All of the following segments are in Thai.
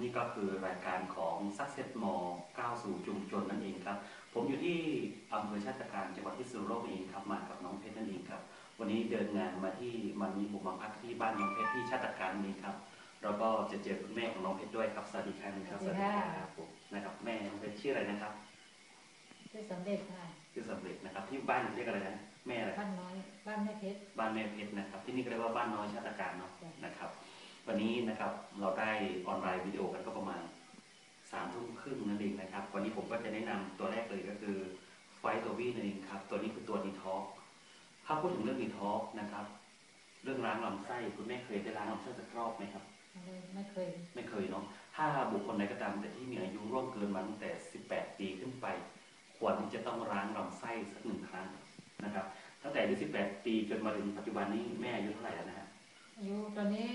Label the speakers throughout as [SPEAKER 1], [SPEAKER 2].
[SPEAKER 1] นี่ก็คือรายการของซั Success ก้าวสู่ชุมชนนั่นเองครับ ผมอยู่ที่อำเภอชาติการจังหวัดพิษณุโลกเองครับมากับน้องเพชรนั่นเองครับ วันนี้เดินงานมาที่มันมีบุกมาพักที่บ้านน้องเพชรที่ชาติการนี้ครับเราก็จะเจอคุณแม่ของน้องเพชรด้วยครับสวัสดีครับ
[SPEAKER 2] สวัสดีค
[SPEAKER 1] รับผมนะครับแม่น้องเพชรชื่ออะไรนะครับ
[SPEAKER 2] ชื่อสำเร็จค่ะ
[SPEAKER 1] ชื่อสำเร็จนะครับ ที่บ้านเรียกอะไรนะแม่อะไร
[SPEAKER 2] บ้านน้อยบ้านแม่เพชร
[SPEAKER 1] บ้านแม่เพชรนะครับ ที่นี่เรียกว่าบ้านน้อยชาติการเนาะ วันนี้นะครับเราได้ออนไลน์วิดีโอกันก็ประมาณสามทุ่มครึ่งนั่นเองนะครับ วันนี้ผมก็จะแนะนำตัวแรกเลยก็คือไฟตัววีนั่นเองครับ ตัวนี้คือตัวดีท็อกถ้าพูดถึงเรื่องดีท็อกนะครับ เรื่องล้างลำไส้คุณแม่เคยได้ล้างลำไส้สักรอบไหมครับ
[SPEAKER 2] ไม่ไม่เคย
[SPEAKER 1] ไม่เคยเนาะ ถ้าบุคคลใดก็ตามแต่ที่มีอายุร่วมเกินมาตั้งแต่18ปีขึ้นไป ควรที่จะต้องล้างลำไส้สักหนึ่งครั้งนะครับ ตั้งแต่อายุ18ปีจนมาถึงปัจจุบันนี้แม่อายุเท่าไหร่แล้วนะฮะ
[SPEAKER 2] อายุตอนนี้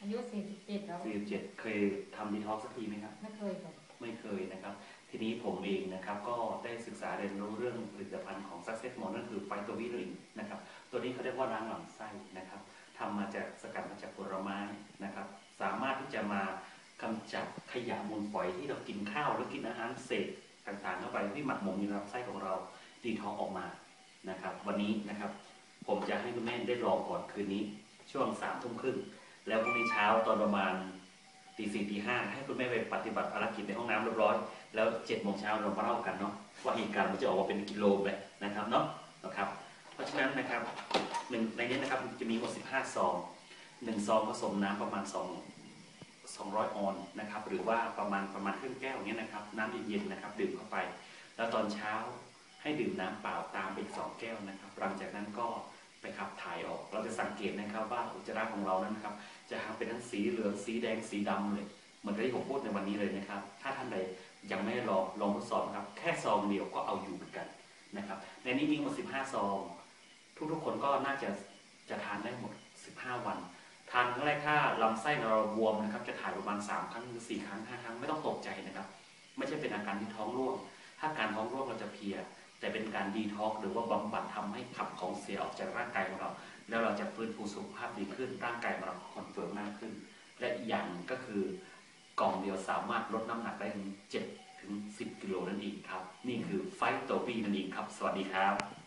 [SPEAKER 2] อายุสี่สิบเจ็ดแล้ว
[SPEAKER 1] 47เคยทำดีท็อกสักทีไหมครับ
[SPEAKER 2] ไม่เคยค่ะ
[SPEAKER 1] ไม่เคยนะครับ ทีนี้ผมเองนะครับก็ได้ศึกษาเรียนรู้เรื่องผลิตภัณฑ์ของ Success m o นั่นคือไฟตัววิลินนะครับตัวนี้เขาเรียกว่าล้างลำไส้นะครับทำมาจากสกัดมาจากผลไม้นะครับ สามารถที่จะมากำจัดขยะมูลฝอยที่เรากินข้าวหรือกินอาหารเศษต่างๆเข้าไปที่หมักหมมอยู่ในลำไส้ของเราดีท้องออกมานะครับ วันนี้นะครับ ผมจะให้คุณแม่ได้ลองก่อนคืนนี้ ช่วงสามทุ่มครึ่ง แล้วพรุ่งนี้เช้าตอนประมาณตีสี่ตีห้าให้คุณแม่ไปปฏิบัติภารกิจในห้องน้ำเรียบร้อย แล้วเจ็ดโมงเช้าเรามาเล่ากันเนาะว่าเหตุการณ์มันจะออกมาเป็นกิโลเลยนะครับเนาะนะครับ เพราะฉะนั้นนะครับหนึ่งในนี้นะครับจะมีหมด15ซองหนึ่งซองผสมน้ำประมาณ2 200องร้อนซ์นนะครับ หรือว่าประมาณประมาณครึ่งแก้วเนี้ยนะครับ น้ำเย็นๆนะครับ ดื่มเข้าไป แล้วตอนเช้าให้ดื่มน้ำเปล่าตามไปอีกสองแก้วนะครับ หลังจากนั้นก็ ไปขับถ่ายออกเราจะสังเกตนะครับว่าอุจจาระของเรานั้นนะครับ จะเป็นทั้งสีเหลืองสีแดงสีดำเลยเหมือนกับที่ผมพูดในวันนี้เลยนะครับ ถ้าท่านใดยังไม่ลองลองทดสอบครับ แค่ซองเดียวก็เอาอยู่เหมือนกันนะครับ ในนี้มีหมด15 ซอง ทุกๆคนก็น่าจะจะทานได้หมด 15 วัน ทานครั้งแรกถ้าลำไส้เราบวมนะครับ จะถ่ายประมาณ 3 ครั้งหรือ4ครั้ง5ครั้งไม่ต้องตกใจนะครับ ไม่ใช่เป็นอาการที่ท้องร่วง ถ้าการท้องร่วงเราจะเพีย แต่เป็นการดีท็อกหรือว่าบำบัดทำให้ขับของเสียออกจากร่างกายของเรา แล้วเราจะฟื้นฟูสุขภาพดีขึ้นร่างกายของเราคอนเฟิร์มมากขึ้น และอีกอย่างก็คือกล่องเดียวสามารถลดน้ำหนักได้ถึง7ถึงสิบกิโลนั่นเองครับ นี่คือไฟโตปีนั่นเองครับ สวัสดีครับ